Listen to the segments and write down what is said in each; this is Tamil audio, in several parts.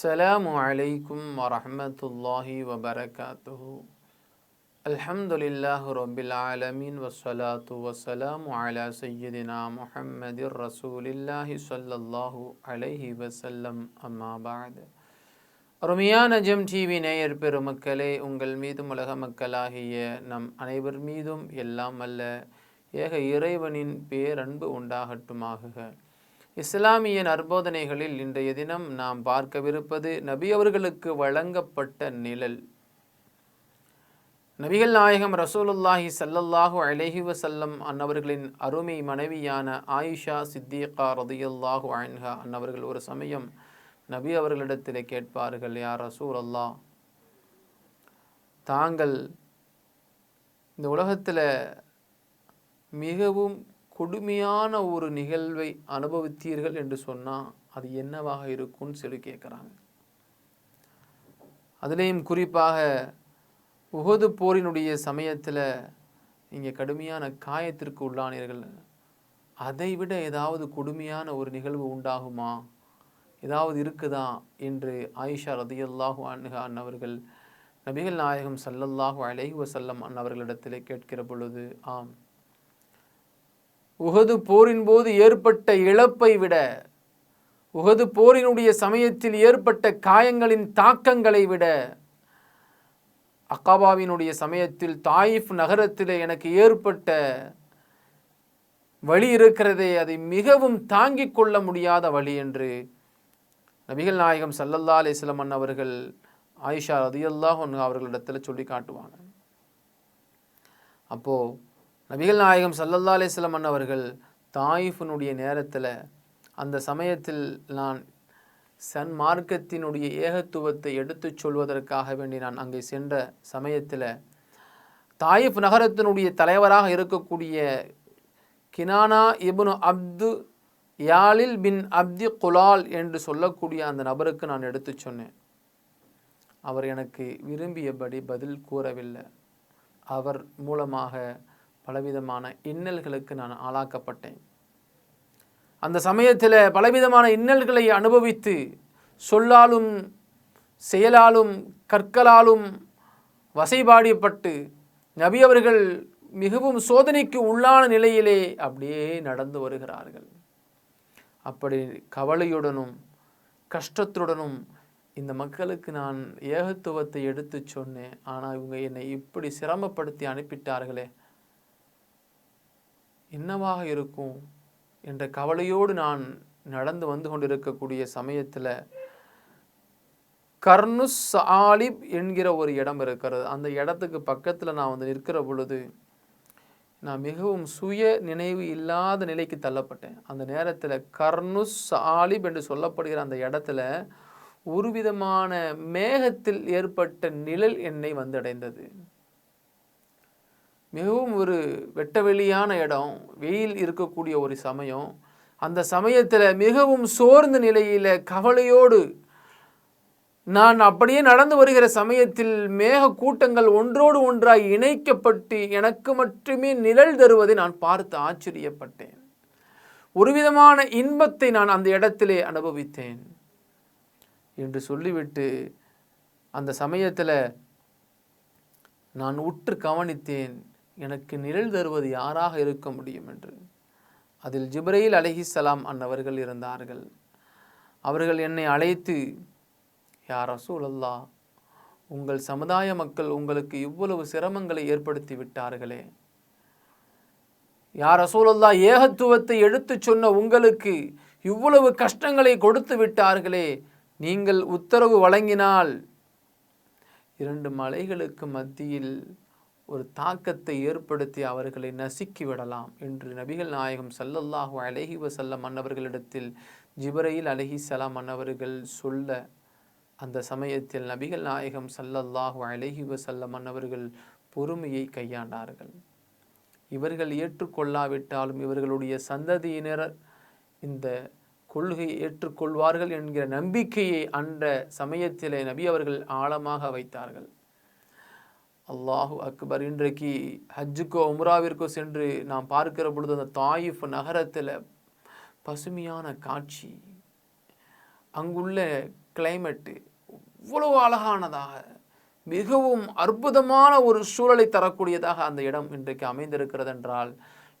السلام عليكم ورحمة الله وبركاته الحمد لله رب العالمين والصلاة والسلام على سيدنا محمد رسول الله صلى الله عليه وسلم أما بعد அருமையான ஜெம் டிவி நேயர் பெருமக்களே உங்கள் மீதும் உலக மக்களாகிய நம் அனைவர் மீதும் எல்லாம் அல்ல ஏக இறைவனின் பேரன்பு உண்டாகட்டுமாகுக இஸ்லாமிய நற்போதனைகளில் இன்றைய தினம் நாம் பார்க்கவிருப்பது நபி அவர்களுக்கு வழங்கப்பட்ட நிழல். நபிகள் நாயகம் ரசூலுல்லாஹி சல்லல்லாஹு அலஹி வசல்லம் அன்னவர்களின் அருமை மனைவியான ஆயிஷா சித்திகா ரதியுல்லாஹு அன்ஹா அன்னவர்கள் ஒரு சமயம் நபி அவர்களிடத்தில் கேட்பார்கள் யார் ரசூல் அல்லாஹ் தாங்கள் இந்த உலகத்தில் மிகவும் கொடுமையான ஒரு நிகழ்வை அனுபவித்தீர்கள் என்று சொன்னால் அது என்னவாக இருக்கும்னு சொல்லி கேட்குறாங்க அதுலேயும் குறிப்பாக உகது போரினுடைய சமயத்தில் நீங்கள் கடுமையான காயத்திற்கு உள்ளானீர்கள். அதை விட ஏதாவது கொடுமையான ஒரு நிகழ்வு உண்டாகுமா? ஏதாவது இருக்குதா? என்று ஆயிஷா ரதியல்லாஹு அன்ஹா அன்னவர்கள் நபிகள் நாயகம் சல்லல்லாஹு அலைஹி வசல்லம் அன்னவர்களிடத்திலே கேட்கிற பொழுது ஆம். உகது போரின் போது ஏற்பட்ட இழப்பை விட உகது போரினுடைய சமயத்தில் ஏற்பட்ட காயங்களின் தாக்கங்களை விட அக்காபாவினுடைய சமயத்தில் தாயிஃப் நகரத்தில் எனக்கு ஏற்பட்ட வழி இருக்கிறதே அதை மிகவும் தாங்கிக் கொள்ள முடியாத வழி என்று நபிகள் நாயகம் சல்லல்லா அலிஸ்லமன் அவர்கள் ஆயிஷா ரதியல்லாஹ் அவர்களிடத்தில் சொல்லி காட்டுவாங்க. அப்போது நபிகள் நாயகம் சல்லல்லா அலிஸ்லம் அவர்கள் தாயிஃபினுடைய நேரத்தில் அந்த சமயத்தில் நான் சன் மார்க்கத்தினுடைய ஏகத்துவத்தை எடுத்துச் சொல்வதற்காக வேண்டி நான் அங்கே சென்ற சமயத்தில் தாயிஃப் நகரத்தினுடைய தலைவராக இருக்கக்கூடிய கினானா இப்னு அப்து யாலில் பின் அப்தி குலால் என்று சொல்லக்கூடிய அந்த நபருக்கு நான் எடுத்து சொன்னேன். அவர் எனக்கு விரும்பியபடி பதில் கூறவில்லை. அவர் மூலமாக பலவிதமான இன்னல்களுக்கு நான் ஆளாக்கப்பட்டேன். அந்த சமயத்தில் பலவிதமான இன்னல்களை அனுபவித்து சொல்லாலும் செயலாலும் கற்களாலும் வசைபாடிப்பட்டு நபி அவர்கள் மிகவும் சோதனைக்கு உள்ளான நிலையிலே அப்படியே நடந்து வருகிறார்கள். அப்படி கவலையுடனும் கஷ்டத்துடனும் இந்த மக்களுக்கு நான் ஏகத்துவத்தை எடுத்து சொன்னேன். ஆனால் இவங்க என்னை இப்படி சிரமப்படுத்தி அனுப்பிட்டார்களே என்னவாக இருக்கும் என்ற கவலையோடு நான் நடந்து வந்து கொண்டிருக்கக்கூடிய சமயத்தில் கர்னுஸ் ஆலிப் என்கிற ஒரு இடம் இருக்கிறது. அந்த இடத்துக்கு பக்கத்தில் நான் வந்து நிற்கிற பொழுது நான் மிகவும் சுய நினைவு இல்லாத நிலைக்கு தள்ளப்பட்டேன். அந்த நேரத்தில் கர்னுஸ் ஆலிப் என்று சொல்லப்படுகிற அந்த இடத்துல ஒரு விதமான மேகத்தில் ஏற்பட்ட நிழல் என்னை வந்தடைந்தது. மிகவும் ஒரு வெட்டவெளியான இடம் வெயில் இருக்கக்கூடிய ஒரு சமயம். அந்த சமயத்தில் மிகவும் சோர்ந்த நிலையில் கவலையோடு நான் அப்படியே நடந்து வருகிற சமயத்தில் மேக கூட்டங்கள் ஒன்றோடு ஒன்றாய் இணைக்கப்பட்டு எனக்கு மட்டுமே நிழல் தருவதை நான் பார்த்து ஆச்சரியப்பட்டேன். ஒரு விதமான இன்பத்தை நான் அந்த இடத்திலே அனுபவித்தேன். என்று சொல்லிவிட்டு அந்த சமயத்தில் நான் உற்று கவனித்தேன். எனக்கு நிழல் தருவது யாராக இருக்க முடியும் என்று. அதில் ஜிப்ரையில் அலஹிசலாம் அன்னவர்கள் இருந்தார்கள். அவர்கள் என்னை அழைத்து யார் ரசூலல்லா உங்கள் சமுதாய மக்கள் உங்களுக்கு இவ்வளவு சிரமங்களை ஏற்படுத்தி விட்டார்களே. யார் ரசூலல்லா ஏகத்துவத்தை எடுத்து சொன்ன உங்களுக்கு இவ்வளவு கஷ்டங்களை கொடுத்து விட்டார்களே. நீங்கள் உத்தரவு வழங்கினால் இரண்டு மலைகளுக்கு மத்தியில் ஒரு தாக்கத்தை ஏற்படுத்தி அவர்களை நசுக்கி விடலாம் என்று நபிகள் நாயகம் சல்லல்லாஹு அலஹி வசல்லம் அன்னவர்களிடத்தில் ஜிபரையில் அலஹி சலாம் அன்னவர்கள் சொல்ல அந்த சமயத்தில் நபிகள் நாயகம் சல்லல்லாஹு அலஹி வசல்லம் அன்னவர்கள் பொறுமையை கையாண்டார்கள். இவர்கள் ஏற்றுக்கொள்ளாவிட்டாலும் இவர்களுடைய சந்ததியினர் இந்த கொள்கை ஏற்றுக்கொள்வார்கள் என்கிற நம்பிக்கையை அந்த சமயத்திலே நபி அவர்கள் ஆழமாக வைத்தார்கள். அல்லாஹு அக்பர். இன்றைக்கு ஹஜ்ஜுக்கோ உம்ராவிற்கோ சென்று நாம் பார்க்கிற பொழுது அந்த தாயிஃப் நகரத்தில் பசுமையான காட்சி. அங்குள்ள கிளைமேட்டு இவ்வளவு அழகானதாக மிகவும் அற்புதமான ஒரு சூழலை தரக்கூடியதாக அந்த இடம் இன்றைக்கு அமைந்திருக்கிறது என்றால்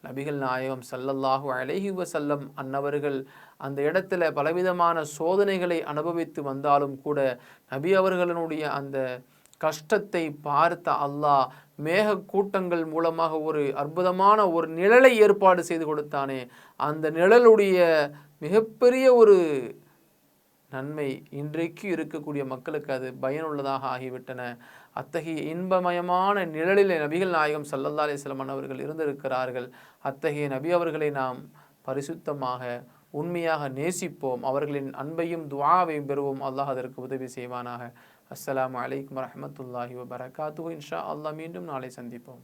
நபிகள் நாயகம் சல்லல்லாஹு அலைஹி வசல்லம் அன்னவர்கள் அந்த இடத்துல பலவிதமான சோதனைகளை அனுபவித்து வந்தாலும் கூட நபி அவர்களினுடைய அந்த கஷ்டத்தை பார்த்த அல்லாஹ் மேக கூட்டங்கள் மூலமாக ஒரு அற்புதமான ஒரு நிழலை ஏற்பாடு செய்து கொடுத்தானே. அந்த நிழலுடைய மிகப்பெரிய ஒரு நன்மை இன்றைக்கு இருக்கக்கூடிய மக்களுக்கு அது பயனுள்ளதாக ஆகிவிட்டன. அத்தகைய இன்பமயமான நிழலில் நபிகள் நாயகம் சல்லல்லா அலிஸ்லமன் அவர்கள் இருந்திருக்கிறார்கள். அத்தகைய நபி அவர்களை நாம் பரிசுத்தமாக உண்மையாக நேசிப்போம். அவர்களின் அன்பையும் துவாவையும் பெறுவோம். அல்லாஹ் அதற்கு உதவி செய்வானாக. அஸ்லாம் வலைக்கம் வரமத்துல்லாஹி வபரகாத்து இன்ஷா அல்லாஹ் மீண்டும் நாளை சந்திப்போம்.